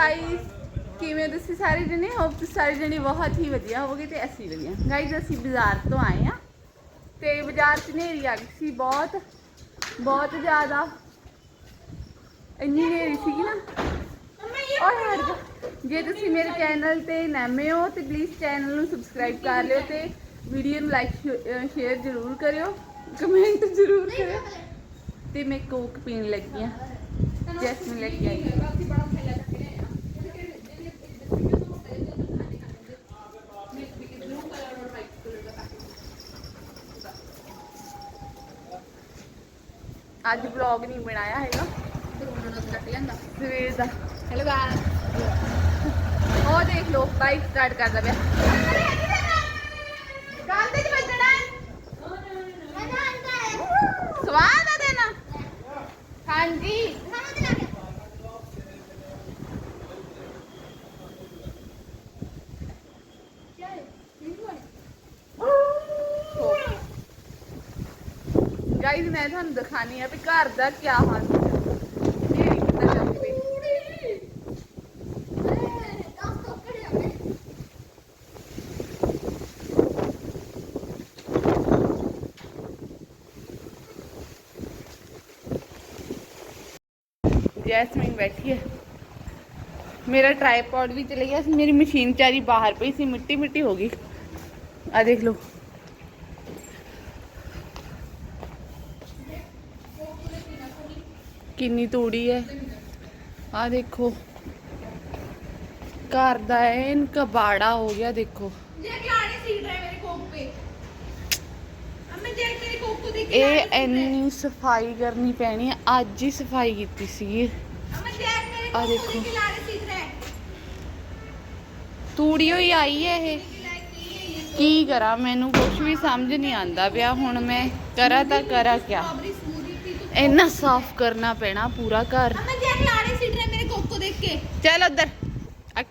Guys ਕਿਵੇਂ ਤੁਸੀਂ ਸਾਰੇ ਜਣੇ? ਹੋਪ ਤੁਸੀਂ ਸਾਰੇ ਜਣੇ ਬਹੁਤ ਹੀ ਵਧੀਆ ਹੋਵੋਗੇ ਤੇ ਅਸੀਂ ਵਧੀਆ। ਗਾਇਸ ਅਸੀਂ ਬਾਜ਼ਾਰ ਤੋਂ ਆਏ ਆ ਤੇ ਬਾਜ਼ਾਰ 'ਚ ਹਨੇਰੀ ਆ ਗਈ ਸੀ, ਬਹੁਤ ਬਹੁਤ ਜ਼ਿਆਦਾ। ਇੰਨੀ ਹਨੇਰੀ ਸੀਗੀ ਨਾ। ਓਏ ਹਰ ਜਾ। ਜੇ ਤੁਸੀਂ ਮੇਰੇ ਚੈਨਲ ਤੇ ਨਵੇਂ ਹੋ ਤੇ ਪਲੀਜ਼ ਚੈਨਲ ਨੂੰ ਸਬਸਕ੍ਰਾਈਬ ਕਰ ਲਿਓ ਤੇ ਵੀਡੀਓ ਨੂੰ ਲਾਈਕ ਸ਼ੇਅਰ ਜ਼ਰੂਰ ਕਰਿਓ। ਕਮੈਂਟ ਜ਼ਰੂਰ ਕਰਿਓ। ਤੇ ਮੈਂ ਕੋਕ ਪੀਣ ਲੱਗੀ ਆ ਜੈਸਮੀਨ ਲੱਗੀ ਕੇ ਅੱਜ ਵਲੌਗ ਨਹੀਂ ਬਣਾਇਆ ਹੈਗਾ। ਸਵੇਰ ਦਾ। ਹੈਲੋ ਗਾਇਸ ਉਹ ਦੇਖ ਲਓ ਬਾਈਕ ਸਟਾਰਟ ਕਰਦਾ ਪਿਆ। ਗੱਲ ਤੇ ਵੱਜਣਾ। ਸਵਾਦ ਆ ਦੇਣਾ ਹਾਂਜੀ ਗਾਈਜ਼ ਮੈਂ ਤੁਹਾਨੂੰ ਦਿਖਾਣੀ ਆ ਵੀ ਘਰ ਦਾ ਕੀ ਹਾਲ ਹੈ ਇਹ ਕਿੱਦਾਂ ਚੱਲਦੀ ਪਈ। ਜੈਸਮੀਨ ਬੈਠੀ ਹੈ। ਮੇਰਾ ਟ੍ਰਾਈਪੋਡ ਵੀ ਚਲੇ ਗਿਆ ਸੀ। ਮੇਰੀ ਮਸ਼ੀਨ ਚਾਰੀ ਬਾਹਰ ਪਈ ਸੀ। ਮਿੱਟੀ ਮਿੱਟੀ ਹੋ ਗਈ। ਆ ਦੇਖ ਕਿੰਨੀ ਤੂੜੀ ਹੈ ਆ ਦੇਖੋ। ਘਰ ਦਾ ਐਨ ਕਬਾੜਾ ਹੋ ਗਿਆ ਦੇਖੋ। ਇਹ ਐਨੀ ਸਫ਼ਾਈ ਕਰਨੀ ਪੈਣੀ ਹੈ ਅੱਜ ਹੀ ਸਫ਼ਾਈ ਕੀਤੀ ਸੀ ਆ ਦੇਖੋ। ਤੂੜੀ ਹੋਈ ਆਈ ਹੈ ਇਹ। ਕੀ ਕਰਾਂ ਮੈਨੂੰ ਕੁਝ ਵੀ ਸਮਝ ਨਹੀਂ ਆਂਦਾ ਪਿਆ ਹੁਣ ਮੈਂ ਕਰਾਂ ਤਾਂ ਕਰਾਂ ਕਿਆ। ਇੰਨਾ ਸਾਫ਼ ਕਰਨਾ ਪੈਣਾ ਪੂਰਾ ਘਰ। ਮੈਂ ਦੇਖ ਲਾ ਰਹੀ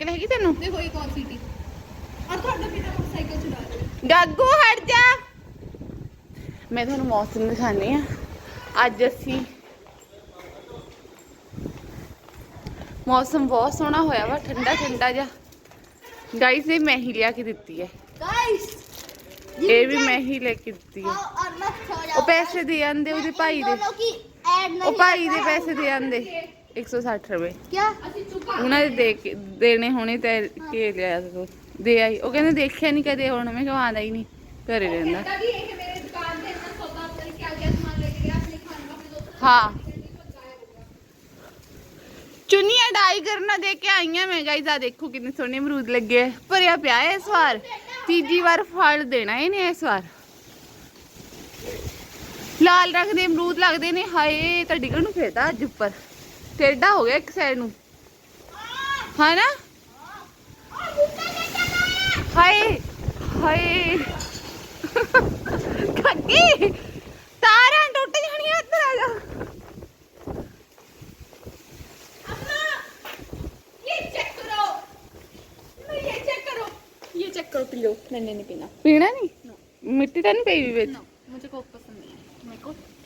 ਹੈਗੀ ਤੈਨੂੰ? ਦੇਖੋ ਹਟ ਜਾ। ਮੈਂ ਤੁਹਾਨੂੰ ਮੌਸਮ ਦਿਖਾਣੀ ਆ ਅੱਜ ਅਸੀਂ ਮੌਸਮ ਬਹੁਤ ਸੋਹਣਾ ਹੋਇਆ ਵਾ ਠੰਡਾ ਠੰਡਾ ਜਿਹਾ। ਗਾਈਸ ਇਹ ਮੈਂ ਹੀ ਲਿਆ ਕੇ ਦਿੱਤੀ ਹੈ। ਗਾਈਸ ਇਹ ਵੀ ਮੈਂ ਹੀ ਲੈ ਕੇ ਦਿੱਤੀ ਹੈ। ਉਹ ਪੈਸੇ ਦੇ ਆਂਦੇ ਉਹਦੇ ਭਾਈ ਦੇ। ਉਹ ਭਾਈ ਦੇ ਪੈਸੇ ਦੇ ਆਂਦੇ। 160 ਰੁਪਏ। ਕਿਆ? ਉਹਨਾਂ ਦੇ ਦੇ ਕੇ- ਦੇਣੇ ਹੋਣੇ ਤੇ ਕੇ ਲਿਆ ਸੀ ਉਹ। ਦੇ ਆਈ। ਉਹ ਕਹਿੰਦੇ ਦੇਖਿਆ ਨਹੀਂ ਕਦੇ ਹੁਣ। ਮੈਂ ਕਿਹਾ ਆਉਂਦਾ ਹੀ ਨਹੀਂ ਘਰੇ ਰਹਿੰਦਾ। ਹਾਂ। ਚੁੰਨੀਆਂ ਡਾਈ ਕਰਨਾ ਦੇ ਕੇ ਆਈਆਂ। ਮੈਂ ਗਾਈਜ਼ ਆ ਦੇਖੋ ਕਿੰਨੇ ਸੋਹਣੇ ਮਰੂਦ ਲੱਗੇ ਆ। ਭਰਿਆ ਪਿਆ ਇਸ ਵਾਰ। ਤੀਜੀ ਵਾਰ ਫਲ ਦੇਣਾ ਇਹਨੇ ਇਸ ਵਾਰ। ਲਾਲ ਰੰਗ ਦੇ ਅਮਰੂਦ ਲੱਗਦੇ ਨੇ ਹਾਏ ਤਾਂ ਡਿੱਗਣ ਨੂੰ ਫਿਰਦਾ ਅੱਜ ਉੱਪਰ ਟੇਢਾ ਹੋ ਗਿਆ ਇੱਕ ਸਾਈਡ ਨੂੰ ਹਨਾ ਹਾਏ ਹਾਏ ਖੱਗੀ ਤਾਰਾਂ ਟੁੱਟ ਜਾਣੀਆਂ ਇੱਧਰ ਆ ਜਾ अम्मा ये चेक करो अम्मा ये चेक करो ये चेक करो पी लो मैंने नहीं पीना ਪੀਣਾ ਨਹੀਂ ਮਿੱਟੀ ਤਾਂ ਨਹੀਂ ਪਈ ਵੀ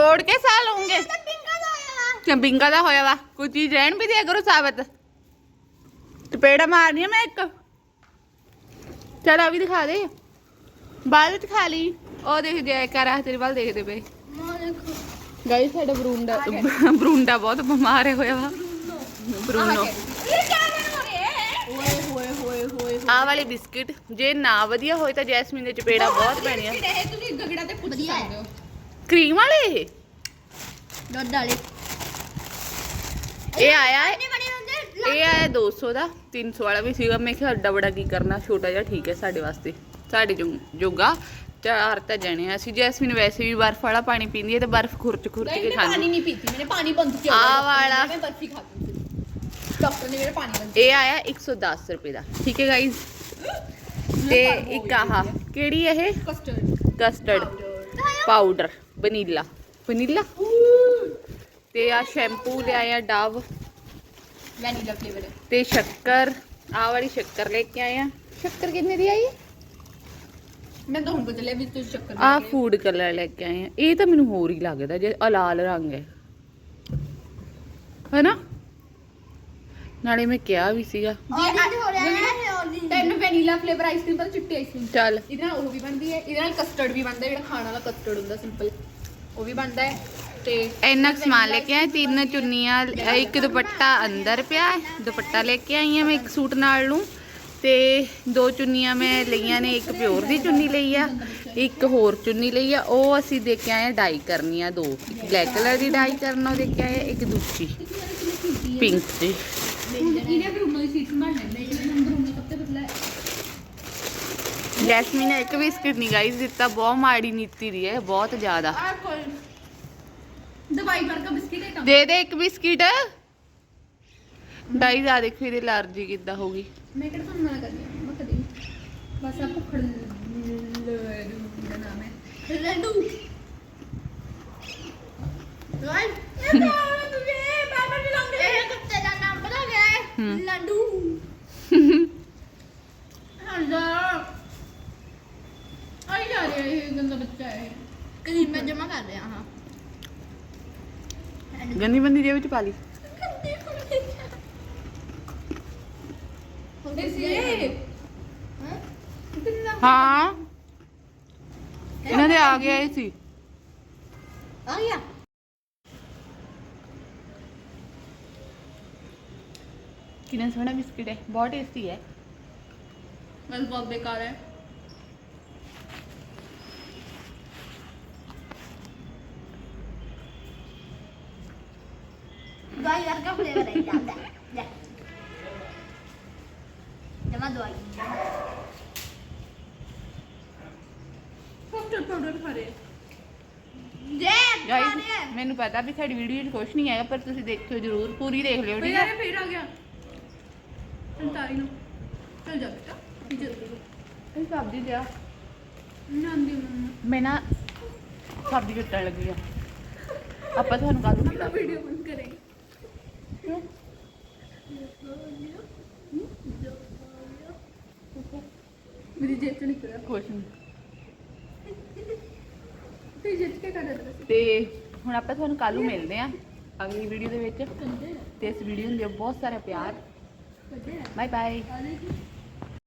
ਤੋੜ ਕੇ ਸਾਹ ਲਵਾਂਗੇ ਚੰਬਿੰਗਾ ਦਾ ਹੋਇਆ ਵਾ। ਕੋਈ ਚੀਜ਼ ਰਹਿਣ ਵੀ ਦਿਆ ਕਰੋ ਸਾਬਤ। ਟਪੇੜਾ ਮਾਰਨੀ ਮੈਂ ਇੱਕ। ਚਲ ਆ ਵੀ ਦਿਖਾ ਦੇ। ਬਾਅਦ ਵਿੱਚ ਖਾ ਲਈ। ਉਹ ਦੇਖ ਜਾਇਆ ਕਰ ਆ ਤੇਰੇ ਵੱਲ ਦੇਖਦੇ ਪਏ। ਗਾਇਸ ਸਾਡਾ ਬਰੂੰਡਾ ਬਰੂੰਡਾ ਬਹੁਤ ਬਿਮਾਰ ਹੋਇਆ ਵਾ। ਬਰੂਨੋ ਆ ਵਾਲੇ ਬਿਸਕਿਟ। ਜੇ ਨਾ ਵਧੀਆ ਹੋਏ ਤਾਂ ਜੈਸਮੀਨ ਦੇ ਚਪੇੜਾ ਬਹੁਤ ਪੈਣੀਆਂ। ਤੁਸੀਂ ਗਗੜਾ ਤੇ ਪੁੱਛ ਸਕਦੇ ਹੋ। ਕਰੀਮ ਵਾਲੇ? ਦੁੱਧ ਵਾਲੇ। ਇਹ ਆਇਆ ਹੈ? ਇਹ ਆਇਆ 200 ਦਾ 300 ਵਾਲਾ ਵੀ ਸੀਗਾ। ਮੈਂ ਕਿਹਾ ਅੱਡਾ ਬੜਾ ਕੀ ਕਰਨਾ ਛੋਟਾ ਜਿਹਾ ਠੀਕ ਹੈ ਸਾਡੇ ਵਾਸਤੇ। ਸਾਡੇ ਜੋਗਾ ਚਾਰ ਤਾਂ ਜਣੇ ਆ। ਸੀ ਜੈਸਮੀਨ ਵੈਸੇ ਵੀ ਬਰਫ ਵਾਲਾ ਪਾਣੀ ਪੀਂਦੀ ਹੈ ਤੇ ਬਰਫ ਖੁਰਚ ਖੁਰਚ ਕੇ ਖਾਂਦੀ। ਨਹੀਂ ਪੀਤੀ। ਮੈਨੇ ਪਾਣੀ ਬੰਦ ਕੀਤਾ ਆ ਵਾਲਾ। ਮੈਂ ਬਰਫੀ ਖਾ ਡਾਕਟਰ ਨੇ ਮੇਰਾ ਪਾਣੀ ਬੰਦ ਇਹ ਆਇਆ 110 ਰੁਪਏ ਦਾ। ਠੀਕ ਹੈ ਗਾਇਜ਼ ਤੇ ਇੱਕ ਆਹ। ਕਿਹੜੀ ਇਹ? Custard custard powder vanilla. Vanilla? ਤੇ ਆ ਸ਼ੈਂਪੂ ਲਿਆਏ ਆ ਡਵ। ਵਨੀਲਾ ਫਲੇਵਰ ਤੇ ਸ਼ੱਕਰ। ਆ ਵਾਲੀ ਸ਼ੱਕਰ ਲੈ ਕੇ ਆਏ ਆ। ਸ਼ੱਕਰ ਕਿੰਨੇ ਦੀ ਆਈ? ਮੈਂ ਤੁਹਾਨੂੰ ਬਦਲੇ ਵੀ ਤੁਸੀਂ ਸ਼ੱਕਰ ਆ ਫੂਡ ਕਲਰ ਲੈ ਕੇ ਆਏ ਆ। ਇਹ ਤਾਂ ਮੈਨੂੰ ਹੋਰ ਹੀ ਲੱਗਦਾ ਜੇ ਆ ਰੰਗ ਹੈ। ਹੈਨਾ? ਨਾਲੇ ਮੈਂ ਕਿਹਾ ਵੀ ਸੀਗਾ। ਤੈਨੂੰ ਵੈਨੀਲਾ ਫਲੇਵਰ ਆਈਸਕ੍ਰੀਮ ਪਰ ਚਿੱਟੀ ਆਈਸਕ੍ਰੀਮ ਚੱਲ। ਇਹਦੇ ਉਹ ਵੀ ਬਣਦੀ ਹੈ। ਇਹਦੇ ਕਸਟਰਡ ਵੀ ਬਣਦਾ ਜਿਹੜਾ ਖਾਣ ਵਾਲਾ ਕਸਟਰਡ ਹੁੰਦਾ ਸਿੰਪਲ ਉਹ ਵੀ ਬਣਦਾ ਹੈ ਤੇ ਇੰਨਾ ਕੁ ਸਮਾਨ ਲੈ ਕੇ ਆਏ ਤਿੰਨ ਚੁੰਨੀਆਂ ਅ, ਇੱਕ ਦੁਪੱਟਾ ਅੰਦਰ ਪਿਆ ਹੈ, ਦੁਪੱਟਾ ਲੈ ਕੇ ਆਈ ਆ ਮੈਂ ਇੱਕ ਸੂਟ ਨਾਲ ਨੂੰ ਤੇ ਦੋ ਚੁੰਨੀਆਂ ਮੈਂ ਲਈਆਂ ਨੇ ਇੱਕ ਪਿਓਰ ਦੀ ਚੁੰਨੀ ਲਈ ਆ ਇੱਕ ਹੋਰ ਚੁੰਨੀ ਲਈ ਆ ਉਹ ਅਸੀਂ ਦੇ ਕੇ ਆਏ ਆ ਡਾਈ ਕਰਨੀ ਆ ਦੋ ਇੱਕ ਬਲੈਕ ਕਲਰ ਦੀ ਡਾਈ ਕਰਨਾ ਉਹ ਦੇ ਕੇ ਆਏ ਇੱਕ ਦੂਜੀ ਪਿੰਕ ਦੀ। ਇਹਨੇ ਬਰੂਨੋ ਦੀ ਸੀਟ ਬਣ ਲੈਂਦੇ ਇਹਨੇ ਬਰੂਨੋ ਸਭ ਤੋਂ ਪਤਲਾ ਹੈ ਜੈਸਮੀਨ ਨੇ ਇੱਕ ਬਿਸਕਿਟ ਨਹੀਂ ਗਾਈਸ ਦਿੱਤਾ ਬਹੁਤ ਮਾੜੀ ਨੀਤੀ ਦੀ ਹੈ ਬਹੁਤ ਜ਼ਿਆਦਾ ਆ ਕੋਲ ਦਵਾਈ ਵਰਗਾ ਬਿਸਕਿਟ ਹੈ ਦੇ ਦੇ ਇੱਕ ਬਿਸਕਿਟ ਗਾਈਸ ਆ ਦੇਖੋ ਇਹਦੇ ਅਲਰਜੀ ਕਿੱਦਾਂ ਹੋ ਗਈ ਮੈਂ ਕਿਹੜਾ ਤੁਹਾਨੂੰ ਮਨਾ ਕਰਦੀ ਹਾਂ ਮੈਂ ਕਦੀ ਬਸ ਆ ਭੁੱਖ ਦਾ ਨਾਮ ਹੈ ਲੱਡੂ ਰਾਈਟ ਇਹ ਤੁਝੇ ਬਾਬਾ ਜੀ ਲੰਗੇ ਇਹ ਕੁੱਤੇ ਦਾ ਨਾਮ ਪਤਾ ਗਿਆ ਹੈ। ਲੱਡੂ ਹੰਦਾ ਆਈ ਜਾ ਰਿਹਾ ਇਹ ਗੰਦਾ ਬੱਚਾ ਹੈ ਕਦੀ ਮੈਂ ਜਮਾ ਕਰ ਰਿਹਾ ਹਾਂ ਗੰਦੀ ਬੰਦੀ ਦੇ ਵਿੱਚ ਪਾ ਲਈ ਹਾਂ ਇਹਨਾਂ ਦੇ ਆ ਗਿਆ ਇਹ ਸੀ ਆ ਗਿਆ ਕਿੰਨਾ ਸੋਹਣਾ ਬਿਸਕਿਟ ਹੈ ਬਹੁਤ ਟੇਸਟੀ ਹੈ ਬਸ ਬਹੁਤ ਬੇਕਾਰ ਹੈ ਦਵਾਈ ਵਰਗਾ ਫਲੇਵਰ ਹੈ ਜਾਂਦਾ ਲੈ ਜਮਾ ਦਵਾਈ ਕਸਟਰਡ ਪਾਊਡਰ ਖਾ ਰਹੇ ਜੇ ਗਾਈਸ ਮੈਨੂੰ ਪਤਾ ਵੀ ਸਾਡੀ ਵੀਡੀਓ 'ਚ ਕੁਝ ਨਹੀਂ ਆਏਗਾ ਪਰ ਤੁਸੀਂ ਦੇਖਿਓ ਜ਼ਰੂਰ ਪੂਰੀ ਦੇਖ ਲਿਓ ਠੀਕ ਯਾਰ ਹੈ? ਇਹ ਫੇਰ ਆ ਗਿਆ। ਅੰਤਾਰੀ ਨੂੰ। ਚਲ ਜਾ ਬੇਟਾ ਜਲਦੀ ਇਹ ਸਬਜ਼ੀ ਦਿਆ। ਨਾਂਦੀ ਮੰਮਾ। ਮੈਂ ਨਾ ਸਬਜ਼ੀ ਕੱਟਣ ਲੱਗੀ ਆ। ਆਪਾਂ ਤੁਹਾਨੂੰ ਕੱਲ ਨੂੰ ਵੀਡੀਓ ਬੰਦ ਕਰੇ ਮੇਰੀ ਜੇਬ ਚ ਨਿਕਲਿਆ ਕੁਛ ਨਹੀਂ ਤੇ ਜੇਬ ਚ ਕੀ ਕਰ ਰਿਹਾ ਸੀ? ਤੇ ਹੁਣ ਆਪਾਂ ਤੁਹਾਨੂੰ ਕੱਲ ਨੂੰ ਮਿਲਦੇ ਆ ਅਗਲੀ ਵੀਡੀਓ ਦੇ ਵਿੱਚ। ਤੇ ਇਸ ਵੀਡੀਓ ਨੂੰ ਦਿਓ ਬਹੁਤ ਸਾਰਾ ਪਿਆਰ। Bye bye